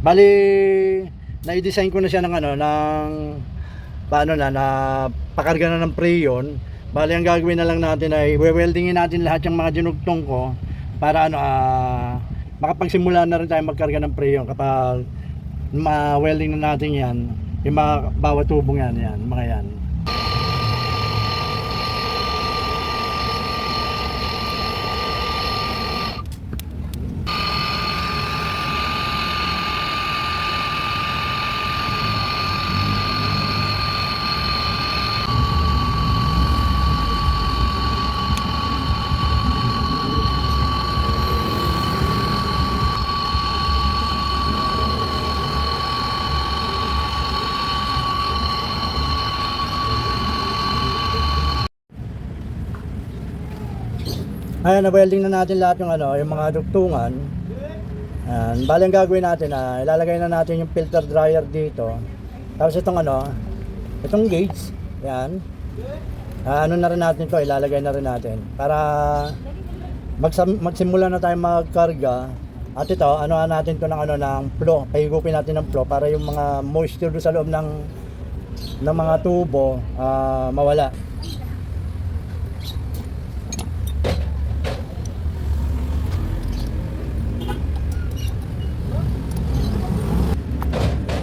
Bali, na-design ko na siya ng ano, ng paano na, na pakarga na ng preyon. Bali, ang gagawin na lang natin ay we-weldingin natin lahat yung mga dinugtong ko para ano, ah, makapagsimula na rin tayo magkarga ng preyon kapag ma-welding na natin yan, yung mga bawat tubong yan, yan, mga yan. Ayan, na-welding na natin lahat yung ano, yung mga dugtungan. Ayan, bali ang gagawin natin na ilalagay na natin yung filter dryer dito. Tapos itong ano, itong gauge, yan. Ah, ano na rin natin to, ilalagay na rin natin para magsam, magsimula na tayo magkarga. At ito, ano natin to ng ano ng flow, pahigupin natin ng flow para yung mga moisture doon sa loob ng ng mga tubo ah, mawala.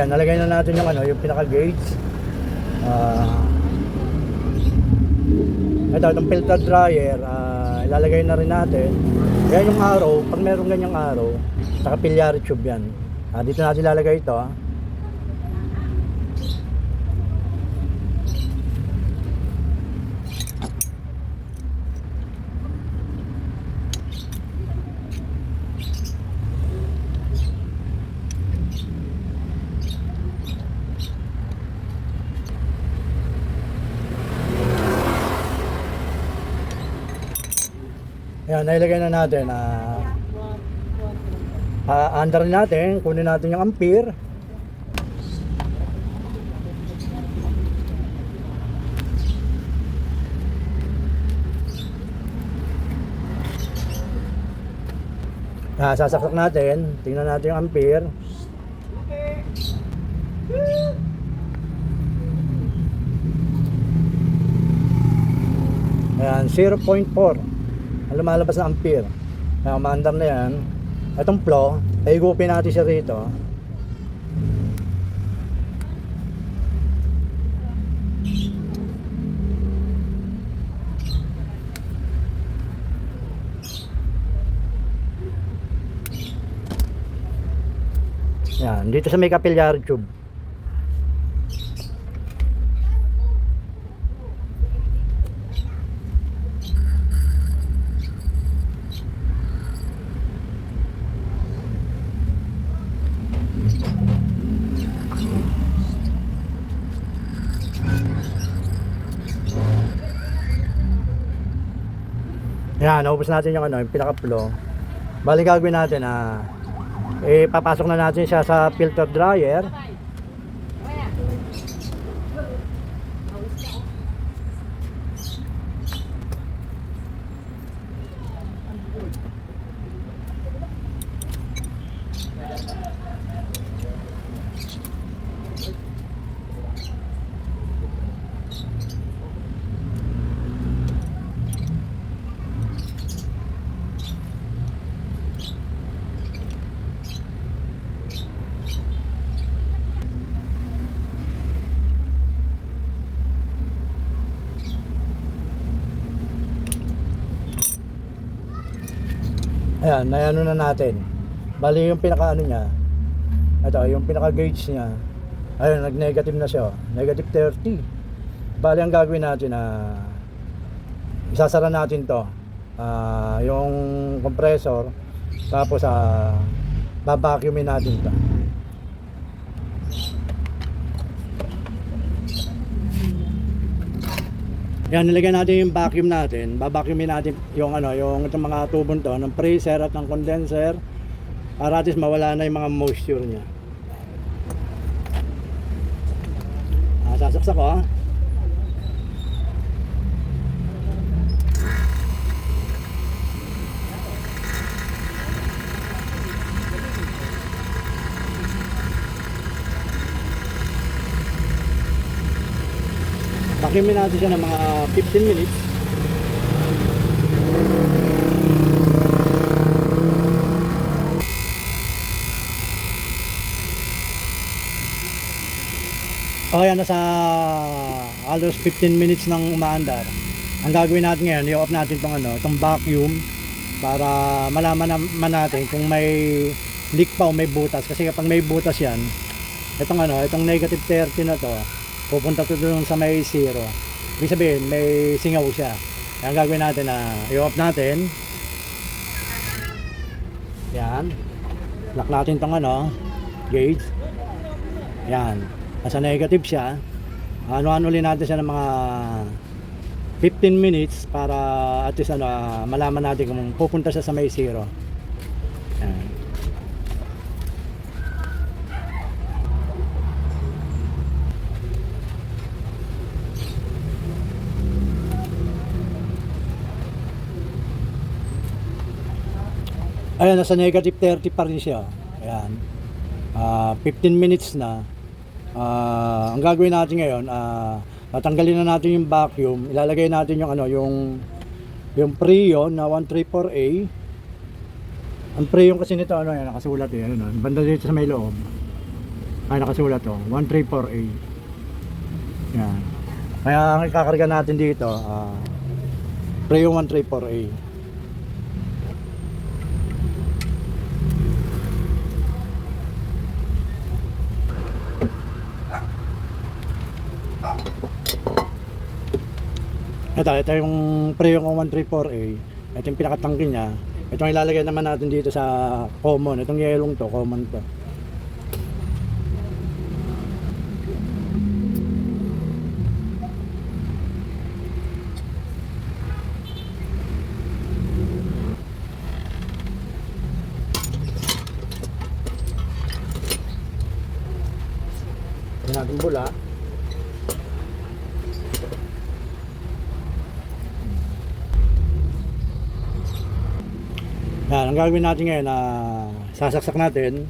Yan, nalagay na natin yung ano, yung pinaka gauge. Ah. ito, itong filter dryer, ah, ilalagay na rin natin. Yan yung arrow, pag meron ganyang arrow, sa capillary tube yan. Ah, dito natin ilalagay ito. Ah. Yan, nailagay na natin. Ah, ah, under natin, kunin natin yung ampere. Ah, sasaksak natin, tingnan natin yung ampere. Ayan, 0.4 ang lumalabas na ampere. Kaya umaandar na yan. Itong flow, higupin natin siya rito. Yan, dito sa may capillary tube. Yan, naubos natin yung ano, yung pinaka-flow. Bali gagawin natin ah eh papasok na natin siya sa filter dryer. Ayan, nayano na natin. Bali yung pinaka ano niya. Ito, yung pinaka gauge niya. Ayun, nag-negative na siya. oh. Negative 30. Bali ang gagawin natin na isasara natin to. Ah, yung compressor tapos ah babacuumin natin to. Yan, nilagyan natin yung vacuum natin. Babacuumin natin yung ano, yung itong mga tubong to ng freezer at ng condenser para at least mawala na yung mga moisture niya. Ah, sasaksak ko ah. Vacuumin natin siya ng mga 15 minutes. O yan, nasa halos 15 minutes nang umaandar. Ang gagawin natin ngayon, i-off natin itong ano, itong vacuum para malaman naman natin kung may leak pa o may butas. Kasi kapag may butas yan, itong ano, itong negative 30 na to, pupunta to doon sa may zero. Ibig sabihin, may singaw siya. Kaya ang gagawin natin na i-off natin. Yan. Lock natin tong ano, gauge. Yan. Nasa negative siya. Ano-ano ulit natin siya ng mga 15 minutes para at least ano, ah, malaman natin kung pupunta siya sa may zero. Ayan, nasa negative 30 pa rin siya. Ayan. Ah, 15 minutes na. Ah, ang gagawin natin ngayon, ah, tatanggalin na natin yung vacuum, ilalagay natin yung ano, yung yung Prion na 134A. Ang Prion kasi nito ano, yan nakasulat eh, ano, banda dito sa may loob. Ay nakasulat to, 134A. Yan. Kaya ang ikakarga natin dito, ah, Prion 134A. Ito, ito yung Preo 134A. Ito yung pinakatangki niya. Ito ang ilalagay naman natin dito sa common. Itong yelong to, common to. Natin bula. Yan, ang gagawin natin ngayon na sasaksak natin.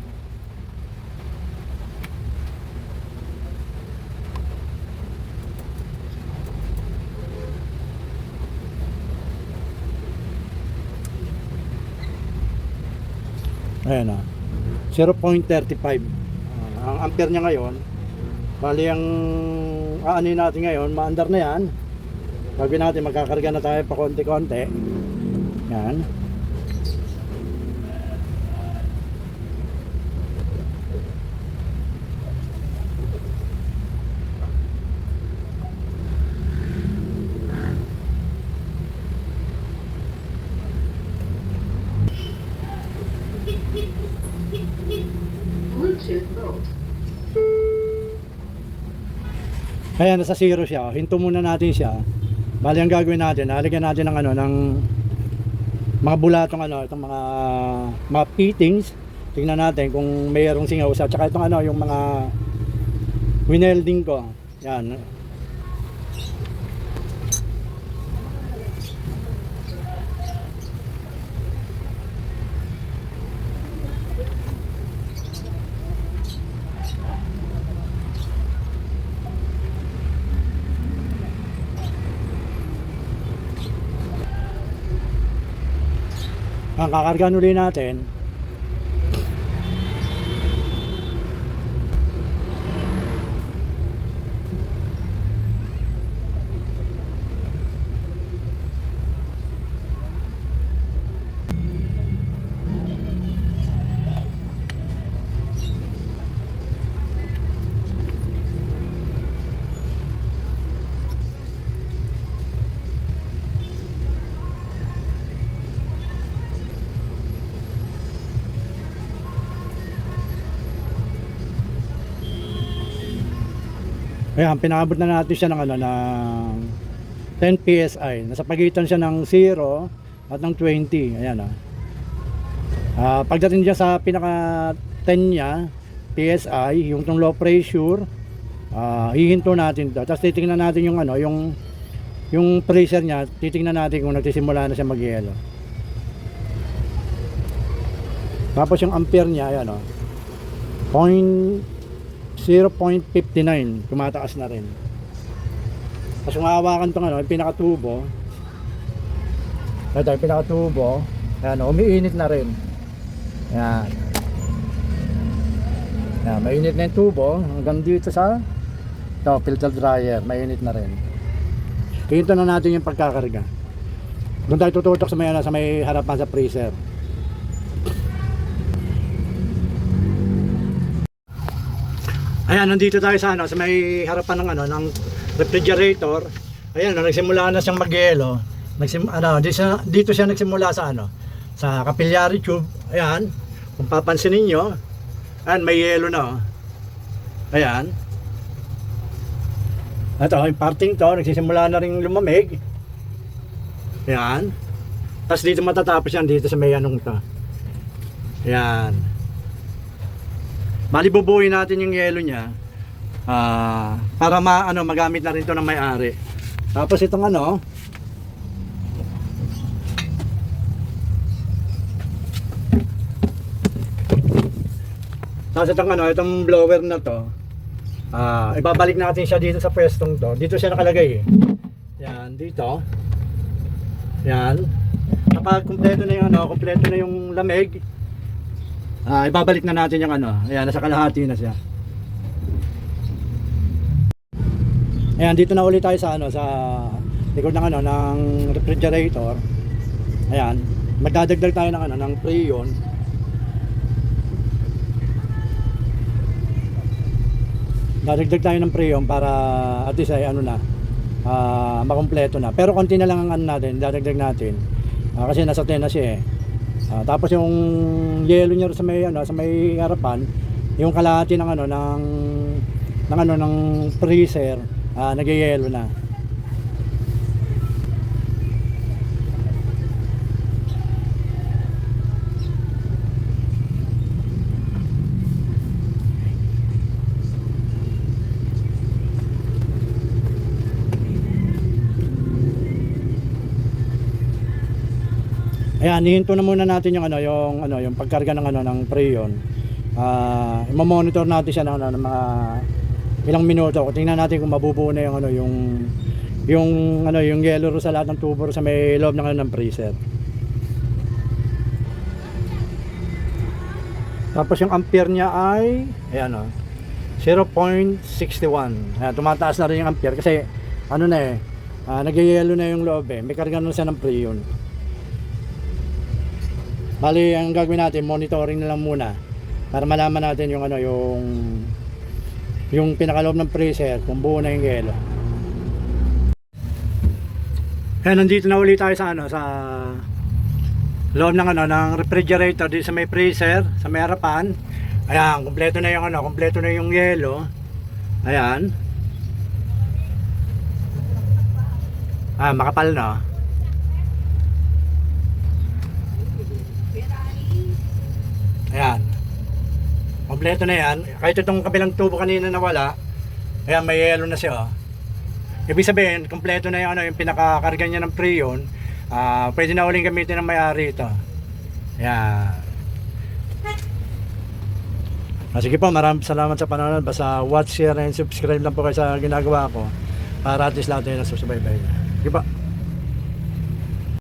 Ayan na. 0.35. Ah, ang ampere niya ngayon, bali ang aanin natin ngayon, maandar na yan. Gagawin natin, magkakarga na tayo pa konti-konti. Yan. Bluetooth mode. Kaya nasa zero siya. Hinto muna natin siya. Bali ang gagawin natin, lalagyan natin ng ano ng mga bulatong ano, itong mga mga fittings. Tingnan natin kung mayroong singaw sa tsaka itong ano yung mga winelding ko. Yan. Ang kakargaan uli natin. Ayan, pinabot na natin siya ng ano ng 10 PSI. Nasa pagitan siya ng 0 at ng 20. Ayan ah. Ah, pagdating niya sa pinaka 10 niya, PSI, yung tong low pressure, ah hihinto natin 'to. Tapos titingnan natin yung ano, yung yung pressure niya, titingnan natin kung nagsisimula na siya magyelo. Tapos yung ampere niya, ayan oh. Point 0.59 tumataas na rin Tapos kung hawakan itong ano, yung pinakatubo. Ito, yung pinakatubo. Ayan, umiinit na rin. Ayan. Ayan, mainit na yung tubo. Hanggang dito sa ito, filter dryer. Mainit na rin. Kinto na natin yung pagkakarga. Doon tayo tututok sa may, ano, sa may harapan sa freezer. Ayan, nandito tayo sa ano, sa may harapan ng ano, ng refrigerator. Ayan, no, nagsimula na siyang magyelo. Nagsim ano, dito siya, dito siya nagsimula sa ano, sa capillary tube. Ayan, kung papansin niyo, ayan, may yelo na. oh. Ayan. Ito, yung parting to, nagsisimula na rin lumamig. Ayan. Tapos dito matatapos yan, dito sa may anong to. Ayan. Bali bubuhin natin yung yelo niya. Ah, para ma ano magamit na rin 'to ng may-ari. Tapos itong ano, Tapos itong ano, itong blower na to, ah, ibabalik natin siya dito sa pwestong to. Dito siya nakalagay eh. Yan, dito. Yan. Kapag kumpleto na yung ano, kumpleto na yung lamig, Ah, ibabalik na natin yung ano. Ayan, nasa kalahati na siya. Ayan, dito na ulit tayo sa ano, sa likod ng ano, ng refrigerator. Ayan, magdadagdag tayo ng ano, ng freon. Dadagdag tayo ng freon para at least ay ano na, ah, makumpleto na. Pero konti na lang ang ano natin, dadagdag natin. Ah, kasi nasa 10 na siya eh. Ah, tapos yung yellow niya sa may ano, sa may harapan, yung kalahati ng ano ng ng ano ng freezer, ah nagyayelo na. Ayan, hihinto na muna natin yung ano, yung ano, yung pagkarga ng ano ng freon. Ah, i-monitor natin siya ng ano, ng mga ilang minuto. Tingnan natin kung mabubuo na yung ano, yung yung ano, yung yellow sa lahat ng tubo sa may loob ng ano ng freezer. Tapos yung ampere niya ay ayan oh, 0.61. Ayan, tumataas na rin yung ampere kasi ano na eh, ah, nagyayelo na yung loob eh. May karga na siya ng freon. Bali, ang gagawin natin, monitoring na lang muna para malaman natin yung ano, yung yung pinakaloob ng freezer, kung buo na yung yelo. Kaya nandito na ulit tayo sa ano, sa loob ng ano, ng refrigerator dito sa may freezer, sa may harapan. Ayan, kumpleto na yung ano, kumpleto na yung yelo. Ayan. Ah, makapal na. Ayan. Kompleto na yan. Kahit itong kabilang tubo kanina nawala, ayan, may yellow na siya. oh. Ibig sabihin, kompleto na yung, ano, yung pinakakarga niya ng freon. Ah, pwede na uling gamitin ng may-ari ito. Ayan. Ah, sige po, maraming salamat sa panonood. Basta watch, share, and subscribe lang po kayo sa ginagawa ko para at least lahat tayo nasusubaybay. Sige po.